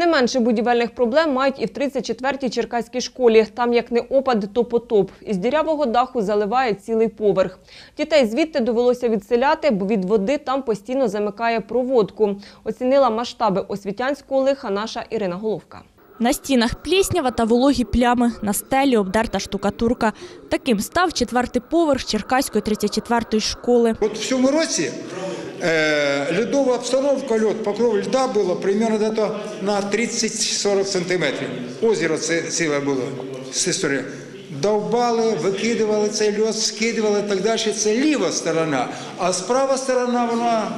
Не менше будівельних проблем мають і в 34-й Черкаській школі. Там як не опад, то потоп. Із дірявого даху заливає цілий поверх. Дітей звідти довелося відселяти, бо від води там постійно замикає проводку. Оцінила масштаби освітянського лиха наша Ірина Головка. На стінах пліснява та вологі плями, на стелі обдерта штукатурка. Таким став четвертий поверх Черкаської 34-ї школи. Вот в цьому році е, льодова обстановка, льод, покров льда було примерно где-то на 30-40 сантиметрів. Озеро це ціле було з. Довбали, викидували цей льод, скидували так далі. Це ліва сторона, а справа сторона вона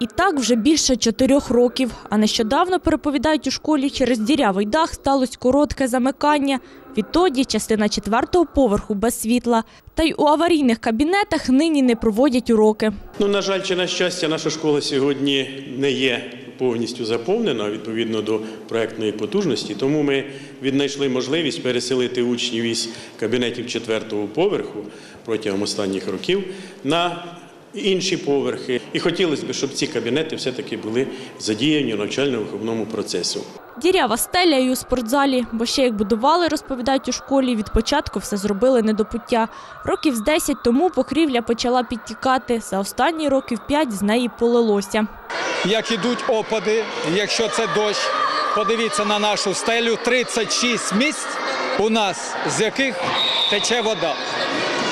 І так вже більше чотирьох років. А нещодавно, переповідають у школі, через дірявий дах сталося коротке замикання. Відтоді частина четвертого поверху без світла. Та й у аварійних кабінетах нині не проводять уроки. Ну, на жаль, чи на щастя, наша школа сьогодні не є повністю заповнена відповідно до проектної потужності. Тому ми віднайшли можливість переселити учнів із кабінетів четвертого поверху протягом останніх років на інші поверхи. І хотілося б, щоб ці кабінети все-таки були задіяні в навчально-виховному процесу. Дірява стеля і у спортзалі, бо ще як будували, розповідають у школі, від початку все зробили не до пуття. Років з 10 тому покрівля почала підтікати. За останні років 5 з неї полилося. як ідуть опади, якщо це дощ. Подивіться на нашу стелю 36 місць у нас, з яких тече вода.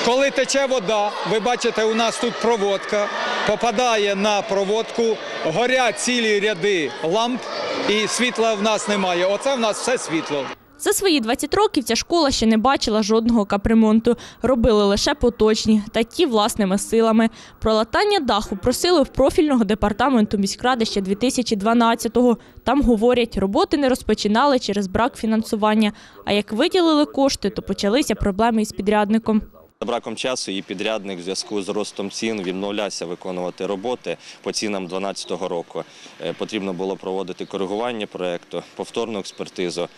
Коли тече вода, ви бачите, у нас тут проводка, попадає на проводку, горять цілі ряди ламп, і світла в нас немає. Оце в нас все світло. За свої 20 років ця школа ще не бачила жодного капремонту. Робили лише поточні, та ті власними силами. Про латання даху просили в профільного департаменту міськради ще 2012-го. Там говорять, роботи не розпочинали через брак фінансування. А як виділили кошти, то почалися проблеми із підрядником. За браком часу її підрядник в зв'язку з ростом цін відмовлявся виконувати роботи по цінам 2012 року. Е, Потрібно було проводити коригування проєкту, повторну експертизу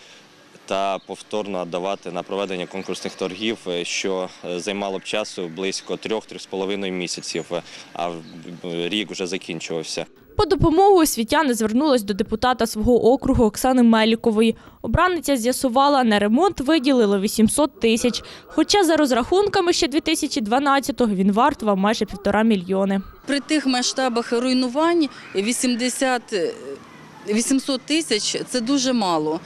та повторно давати на проведення конкурсних торгів, е, що е, займало б часу близько 3-3,5 місяців, е, а рік вже закінчувався. По допомогу освітяни звернулись до депутата свого округу Оксани Мелікової. Обраниця з'ясувала, на ремонт виділили 800 тисяч. Хоча за розрахунками ще 2012-го він вартував майже півтора мільйони. При тих масштабах руйнувань 80, е, 800 тисяч – це дуже мало.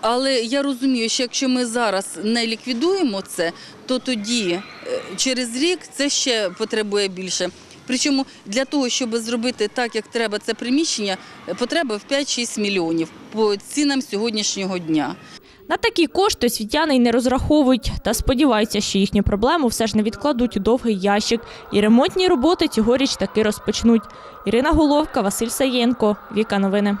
Але я розумію, що якщо ми зараз не ліквідуємо це, то тоді е, через рік це ще потребує більше. Причому для того, щоб зробити так, як треба це приміщення, потреба в 5-6 мільйонів по цінам сьогоднішнього дня. На такі кошти освітяни й не розраховують та сподіваються, що їхню проблему все ж не відкладуть у довгий ящик. І ремонтні роботи цьогоріч таки розпочнуть. Ірина Головка, Василь Саєнко, Віка Новини.